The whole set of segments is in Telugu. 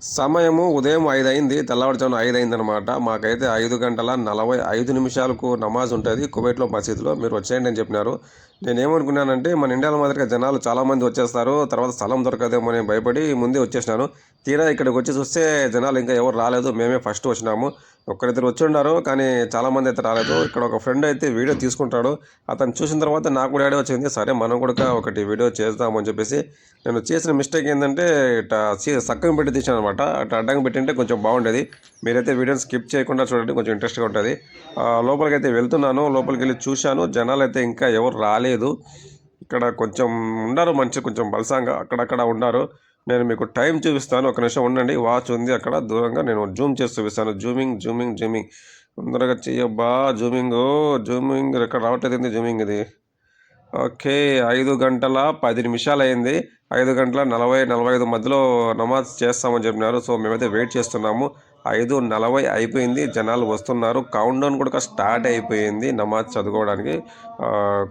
సమయము ఉదయం ఐదు అయింది తెల్లవారుజామున ఐదు అయింది అనమాట మాకైతే ఐదు గంటల నలభై ఐదు నిమిషాలకు నమాజ్ ఉంటుంది కువైట్లో మసీదులో. మీరు వచ్చేయండి అని చెప్పినారు. నేను ఏమనుకున్నానంటే మన ఇండియాలో మాదిరిగా జనాలు చాలామంది వచ్చేస్తారు తర్వాత స్థలం దొరకదేమో అని భయపడి ముందే వచ్చేసినాను తీరా ఇక్కడికి వచ్చి చూస్తే జనాలు ఇంకా ఎవరు రాలేదు మేమే ఫస్ట్ వచ్చినాము. ఒక్కరిద్దరు వచ్చి ఉన్నారు కానీ చాలామంది అయితే రాలేదు. ఇక్కడ ఒక ఫ్రెండ్ అయితే వీడియో తీసుకుంటాడు. అతను చూసిన తర్వాత నాకు కూడా ఐడియా వచ్చింది సరే మనం కూడా ఒకటి వీడియో చేద్దామని చెప్పేసి నేను చేసిన మిస్టేక్ ఏంటంటే ఇట్లా సక్కగా పెట్టి తీసాను అనమాట అట్లా అడ్డంగా పెట్టింటే కొంచెం బాగుండేది. మీరైతే వీడియోని స్కిప్ చేయకుండా చూడండి కొంచెం ఇంట్రెస్ట్గా ఉంటుంది. లోపలికి అయితే వెళ్తున్నాను లోపలికి వెళ్ళి చూశాను. జనాలు అయితే ఇంకా ఎవరు రాలేదు. ఇక్కడ కొంచెం ఉన్నారు మంచి కొంచెం బలసంగా అక్కడక్కడ ఉన్నారు. నేను మీకు టైం చూపిస్తాను. ఒక నిమిషం ఉండండి. వాచ్ ఉంది అక్కడ. దూరంగా నేను జూమ్ చేసి చూపిస్తాను. Zooming zooming zooming. తొందరగా చెయ్యబ్బా. Zooming zooming. ఇక్కడ రావట్లేదు ఏంది జూమింగ్ ఇది? ఓకే. ఐదు గంటల పది నిమిషాలు అయింది ఐదు గంటల నలభై నలభై ఐదు మధ్యలో నమాజ్ చేస్తామని చెప్పినారు. సో మేమైతే వెయిట్ చేస్తున్నాము. ఐదు నలభై అయిపోయింది. జనాలు వస్తున్నారు. కౌంట్ డౌన్ కూడా స్టార్ట్ అయిపోయింది నమాజ్ చదువుకోవడానికి.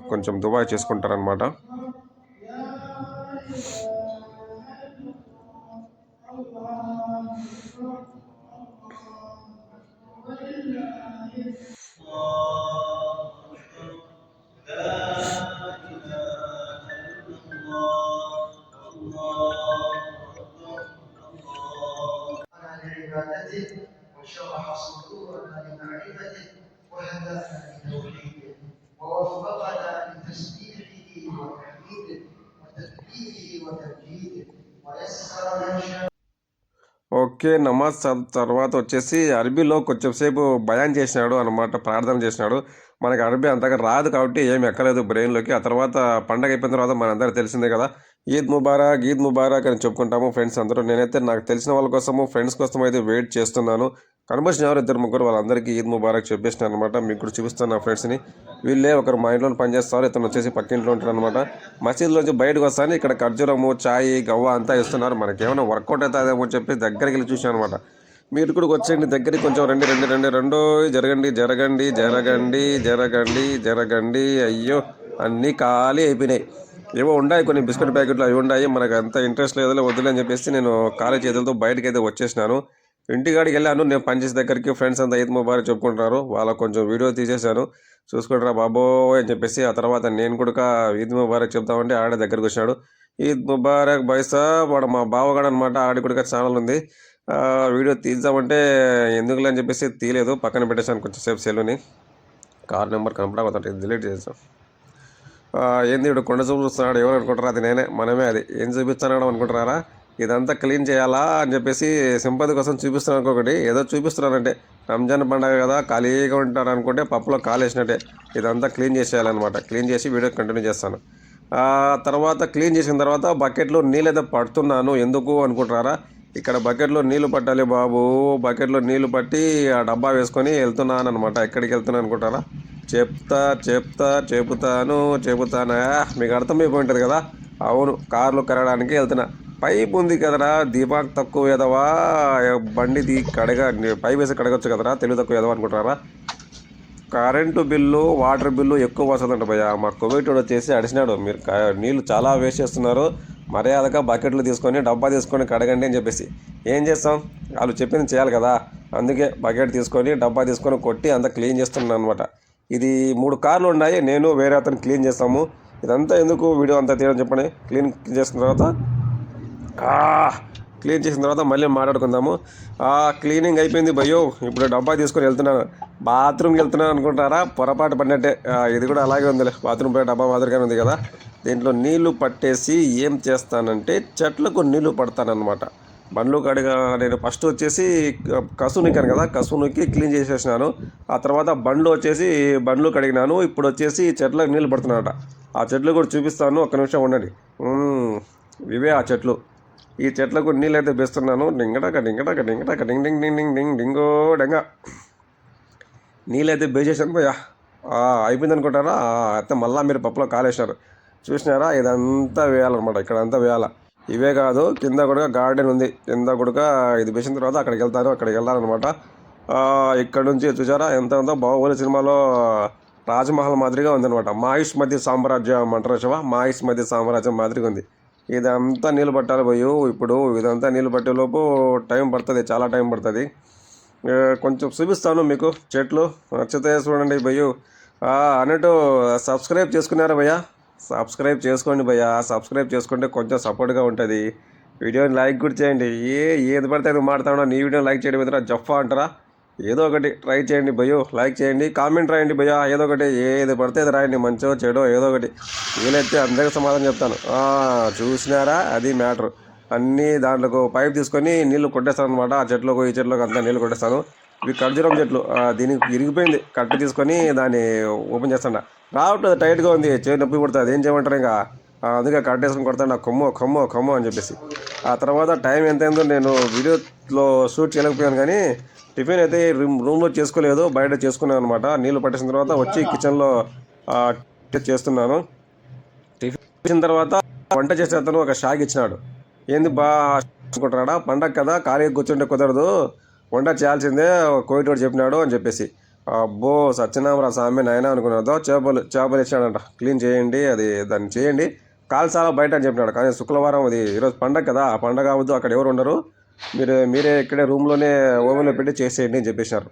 కొంచెం దుబాయ్ చేసుకుంటారనమాట لعبادته وشرح صدورنا لمعرفته وهدانا لتوحيده ووفقنا لتسبيحه وتحميده وتكبيره وتمجيده ويسر من شاء ఓకే నమాజ్ చ- తర్వాత వచ్చేసి అరబీలో కొంచెంసేపు భయాన్ చేసినాడు అనమాట ప్రార్థన చేసినాడు మనకి అరబీ అంతగా రాదు కాబట్టి ఏం ఎక్కలేదు బ్రెయిన్లోకి ఆ తర్వాత పండగ అయిపోయిన తర్వాత మనందరికీ తెలిసిందే కదా ఈద్ ముబారక్ ఈద్ ముబారక్ అని చెప్పుకుంటాము ఫ్రెండ్స్ అందరూ. నేనైతే నాకు తెలిసిన వాళ్ళ కోసము ఫ్రెండ్స్ కోసం అయితే వెయిట్ చేస్తున్నాను. కనిపించిన ఎవరు ఇద్దరు ముగ్గురు వాళ్ళందరికీ ఈద్ ముబారక్ చెప్పేసిన అనమాట మీకు కూడా చూపిస్తాను నా. ఫ్రెండ్స్ని వీళ్ళే ఒకరు మా ఇంట్లో పనిచేస్తారు ఇతను వచ్చేసి పక్కింట్లో ఉంటారు అనమాట మసీదులోంచి బయటకు వస్తాను ఇక్కడ ఖర్జూరము చాయ్ గవ్వ అంతా ఇస్తున్నారు. మనకేమైనా వర్కౌట్ అవుతుందేమో అని చెప్పి దగ్గరికి వెళ్ళి చూసాను అనమాట మీరు కూడా వచ్చేయండి దగ్గరికి కొంచెం రండి రండి రండి రెండో జరగండి జరగండి జరగండి జరగండి జరగండి అయ్యో అన్నీ ఖాళీ అయిపోయినాయి. ఏవో ఉన్నాయి కొన్ని బిస్కెట్ ప్యాకెట్లు అవి ఉన్నాయి. మనకు అంత ఇంట్రెస్ట్ లేదో వద్దులే అని చెప్పేసి నేను కాలేజ్ చేతులతో బయటకి అయితే వచ్చేసినాను. ఇంటికాడికి వెళ్ళాను నేను పనిచేసే దగ్గరికి ఫ్రెండ్స్ అంతా ఈద్ ముబారక్ చెప్పుకుంటున్నారు. వాళ్ళకు కొంచెం వీడియో తీసేశాను. చూసుకుంటారా బాబోయ్ అని చెప్పేసి ఆ తర్వాత నేను కూడా ఈద్ ముబారక్ చెప్తామంటే ఆడ దగ్గరికి వచ్చాడు ఈద్ ముబారక్ బైసా వాడు మా బావగాడు అనమాట ఆడి కూడా ఛానల్ ఉంది. వీడియో తీద్దామంటే ఎందుకులే అని చెప్పేసి తీయలేదు. పక్కన పెట్టేశాను కొంచెం సేపు సెల్ని కార్ నెంబర్ కనపడకపోతుంటే డిలీట్ చేసాం ఏంది ఇప్పుడు కొండ చూపు చూస్తున్నాడు ఎవరు అనుకుంటారా? అది నేనే మనమే అది. ఏం చూపిస్తున్నాడు అనుకుంటున్నారా? ఇదంతా క్లీన్ చేయాలా అని చెప్పేసి సింపతి కోసం చూపిస్తున్నాను అనుకోకండి ఏదో చూపిస్తున్నానంటే రంజాన్ పండగ కదా ఖాళీగా ఉంటారు అనుకుంటే పప్పులో కాలేసినట్టే ఇదంతా క్లీన్ చేసేయాలన్నమాట. క్లీన్ చేసి వీడియో కంటిన్యూ చేస్తాను. తర్వాత క్లీన్ చేసిన తర్వాత బకెట్లో నీళ్ళు అయితే పడుతున్నాను. ఎందుకు అనుకుంటారా ఇక్కడ బకెట్లో నీళ్ళు పట్టాలి బాబు. బకెట్లో నీళ్ళు పట్టి ఆ డబ్బా వేసుకొని వెళ్తున్నాను అనమాట ఎక్కడికి వెళ్తున్నాను అనుకుంటారా? చెప్తా చెప్తా చెబుతాను చెబుతానా? మీకు అర్థమైపోయి ఉంటుంది కదా? అవును కార్లు కరగడానికి వెళ్తున్నా. పైప్ ఉంది కదరా దిమాగ్ తక్కువ ఎదవా? బండిది కడగ పైప్ వేసి కడగచ్చు కదరా? తెలుగు తక్కువ ఎదవా అనుకుంటారా కరెంటు బిల్లు వాటర్ బిల్లు ఎక్కువ వస్తుందంట భయ్య. మా కోవిడ్ వచ్చేసి అడిసినాడు మీరు నీళ్ళు చాలా వేస్ట్ చేస్తున్నారు. మర్యాదగా బకెట్లు తీసుకొని డబ్బా తీసుకొని కడగండి అని చెప్పేసి. ఏం చేస్తాం? వాళ్ళు చెప్పింది చేయాలి కదా. అందుకే బకెట్ తీసుకొని డబ్బా తీసుకొని కొట్టి అంతా క్లీన్ చేస్తున్నాను అనమాట ఇది మూడు కార్లు ఉన్నాయి. నేను వేరే అతను క్లీన్ చేస్తాము. ఇదంతా ఎందుకు వీడియో అంతా తీయడం చెప్పండి. క్లీన్ చేసిన తర్వాత క్లీన్ చేసిన తర్వాత మళ్ళీ మాట్లాడుకుందాము. క్లీనింగ్ అయిపోయింది. భయ్యో ఇప్పుడు డబ్బా తీసుకొని వెళ్తున్నాను. బాత్రూమ్కి వెళ్తున్నాను అనుకుంటారా పొరపాటు పడినట్టే. ఇది కూడా అలాగే ఉందిలే. బాత్రూమ్ పోయే డబ్బా మాదిరిగానే ఉంది కదా. దీంట్లో నీళ్ళు పట్టేసి ఏం చేస్తానంటే చెట్లకు నీళ్ళు పడతానన్నమాట. బండ్లు కడిగా నేను ఫస్ట్ వచ్చేసి కసు నొక్కాను కదా కసు నొక్కి క్లీన్ చేసేసినాను. ఆ తర్వాత బండ్లు వచ్చేసి బండ్లు కడిగినాను. ఇప్పుడు వచ్చేసి చెట్లకు నీళ్ళు పడుతున్నాట ఆ చెట్లు కూడా చూపిస్తాను. ఒక్క నిమిషం ఉండండి. ఇవే ఆ చెట్లు. ఈ చెట్లకు నీళ్ళు అయితే వేస్తున్నాను. డింగటక డింగటక డింగటక డింగ్ డింగ్ డింగ్ డింగ్ డింగ్ డింగో డెంగ. నీళ్ళైతే బేసేసాను. పోయా. అయిపోయింది అనుకుంటారా అయితే మళ్ళీ మీరు పప్పులో కాలేశారు చూసినారా? ఇదంతా వేయాలన్నమాట. ఇక్కడ అంతా ఇవే కాదు కింద కూడా గార్డెన్ ఉంది. కింద కూడా ఇది వేసిన తర్వాత అక్కడికి వెళ్తాను అక్కడికి వెళ్ళాలన్నమాట. ఇక్కడ నుంచి చూసారా? ఎంత ఉందో బాహుబలి సినిమాలో రాజమహల్ మాదిరిగా ఉందనమాట మాయిష్ మధ్య సామ్రాజ్యం అంటారు శివ? మాయిష్ మధ్య సామ్రాజ్యం మాదిరిగా ఉంది. ఇదంతా నీళ్ళు పట్టాలి పోయి ఇప్పుడు ఇదంతా నీళ్ళు పట్టే లోపు టైం పడుతుంది చాలా టైం పడుతుంది. కొంచెం చూపిస్తాను మీకు చెట్లు. నచ్చితే చూడండి భయ్యు అన్నట్టు సబ్స్క్రైబ్ చేసుకున్నారా భయ్యా సబ్స్క్రైబ్ చేసుకోండి భయ్యా. సబ్స్క్రైబ్ చేసుకుంటే కొంచెం సపోర్ట్గా ఉంటుంది. వీడియోని లైక్ కూడా చేయండి. ఏ ఏది పడితే అది మాట్లాడతాడో నీ వీడియోని లైక్ చేయడం ఎదురా జఫా అంటారా? ఏదో ఒకటి ట్రై చేయండి భయ్యో. లైక్ చేయండి కామెంట్ రాయండి భయ్యా. ఏదో ఒకటి ఏది పడితే అది రాయండి మంచో చెడో ఏదో ఒకటి. వీలైతే అందరికీ సమాధానం చెప్తాను. చూసినారా? అది మ్యాటర్. అన్నీ దాంట్లోకి పైప్ తీసుకొని నీళ్ళు కొట్టేస్తాను అనమాట ఆ చెట్లకు ఈ చెట్లకు అంతా నీళ్ళు కొట్టేస్తాను. ఇవి ఖర్జూరం చెట్లు. దీనికి ఇరిగిపోయింది. కట్ట తీసుకొని దాన్ని ఓపెన్ చేస్తాను రావట్లేదు టైట్గా ఉంది. చేయి నొప్పి పుడుతుంది. ఏం చేయమంటారు ఇంకా? అందుకే కట్ వేసుకొని కొడతాను నాకు కొమ్మ కొమ్మో కొమ్మో అని చెప్పేసి. ఆ తర్వాత టైం ఎంత అయిందో నేను వీడియోలో షూట్ చేయలేకపోయాను కానీ టిఫిన్ అయితే రూమ్ రూమ్లో చేసుకోలేదు. బయట చేసుకున్నాను అనమాట నీళ్ళు పట్టేసిన తర్వాత వచ్చి కిచెన్లో చేస్తున్నాను. టిఫిన్ తర్వాత వంట చేసే అతను ఒక షాక్ ఇచ్చినాడు. ఏంది బా అనుకుంటున్నాడా పండగ కదా ఖాళీగా కూర్చుంటే కుదరదు. వంట చేయాల్సిందే కోయిటోడు చెప్పినాడు అని చెప్పేసి. అబ్బో సత్యనామరా స్వామి నాయన అనుకున్నదో చేపలు చేపలు ఇచ్చాడంట క్లీన్ చేయండి అది దాన్ని చేయండి. కాల్సాల బయట అని చెప్పినాడు. కానీ శుక్రవారం అది ఈరోజు పండగ కదా ఆ పండగ అవద్దు అక్కడ ఎవరు ఉండరు. మీరు మీరే ఇక్కడే రూమ్లోనే ఓవెన్లో పెట్టి చేసేయండి అని చెప్పేసినారు.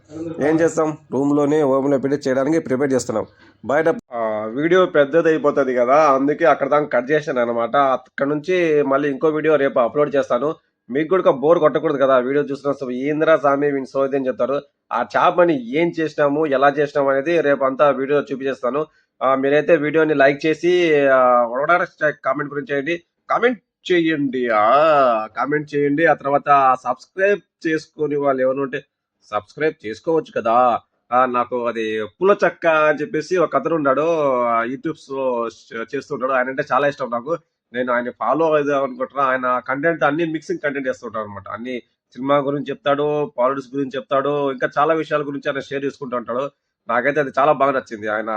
ఏం చేస్తాం? రూమ్లోనే ఓవెన్లో పెట్టి చేయడానికి ప్రిపేర్ చేస్తున్నాం. బయట వీడియో పెద్దది అయిపోతుంది కదా అందుకే అక్కడ దాకా కట్ చేశాను అనమాట అక్కడ నుంచి మళ్ళీ ఇంకో వీడియో రేపు అప్లోడ్ చేస్తాను. మీకు కూడా బోర్ కొట్టకూడదు కదా. వీడియో చూసిన ఏంద్రా స్వామి వీని సోది అని చెప్తారు. ఆ చేపని ఏం చేసినాము ఎలా చేసినాము అనేది రేపు అంతా వీడియో చూపించేస్తాను. మీరైతే వీడియోని లైక్ చేసి కామెంట్ గురించి చేయండి. కామెంట్ చేయండి ఆ కామెంట్ చేయండి. ఆ తర్వాత సబ్స్క్రైబ్ చేసుకుని వాళ్ళు ఎవరు ఉంటే సబ్స్క్రైబ్ చేసుకోవచ్చు కదా. ఆ, నాకు అది పుల చక్క అని చెప్పేసి ఒక అతను ఉన్నాడు యూట్యూబ్స్ చేస్తుంటాడు ఆయన అంటే చాలా ఇష్టం నాకు. నేను ఆయన ఫాలో అవుదాం అనుకుంటున్నా. ఆయన కంటెంట్ అన్ని మిక్సింగ్ కంటెంట్ చేస్తుంటాడు అనమాట అన్ని సినిమా గురించి చెప్తాడు పాలిటిక్స్ గురించి చెప్తాడు ఇంకా చాలా విషయాల గురించి ఆయన షేర్ చేసుకుంటూ ఉంటాడు. నాకైతే అది చాలా బాగా నచ్చింది. ఆయన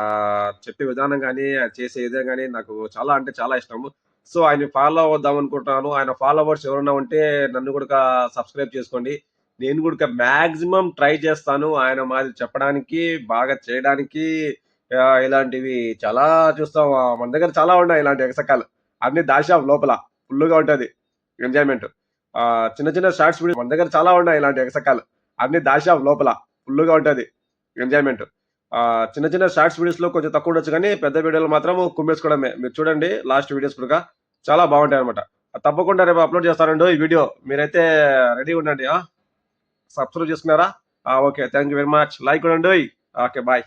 చెప్పే విధానం కానీ ఆయన చేసే ఇదే కానీ నాకు చాలా అంటే చాలా ఇష్టము. సో ఆయన ఫాలో అవుదాం అనుకుంటున్నాను. ఆయన ఫాలోవర్స్ ఎవరైనా ఉంటే నన్ను కూడా సబ్స్క్రైబ్ చేసుకోండి. నేను కూడా మాక్సిమం ట్రై చేస్తాను. ఆయన మాది చెప్పడానికి బాగా చేయడానికి. ఇలాంటివి చాలా చూస్తాం. మన దగ్గర చాలా ఉన్నాయి ఇలాంటి ఎగసకాలు. అన్ని దాశాం లోపల ఫుల్గా ఉంటుంది ఎంజాయ్మెంట్. చిన్న చిన్న షార్ట్స్ వీడియో మన దగ్గర చాలా ఉన్నాయి ఇలాంటి ఎగసకాలు. అన్ని దాశాం లోపల ఫుల్గా ఉంటుంది ఎంజాయ్మెంట్. చిన్న చిన్న షార్ట్స్ వీడియోస్లో కొంచెం తక్కువ ఉండొచ్చు కానీ పెద్ద వీడియోలు మాత్రం కుమ్మేసుకోవడమే. మీరు చూడండి లాస్ట్ వీడియోస్ కూడా చాలా బాగుంటాయి అనమాట తప్పకుండా రేపు అప్లోడ్ చేస్తానండి ఈ వీడియో. మీరైతే రెడీ ఉండండి సబ్స్క్రైబ్ చేసుకున్నారా? Okay thank you very much. Like ఉండండి ఓకే బాయ్.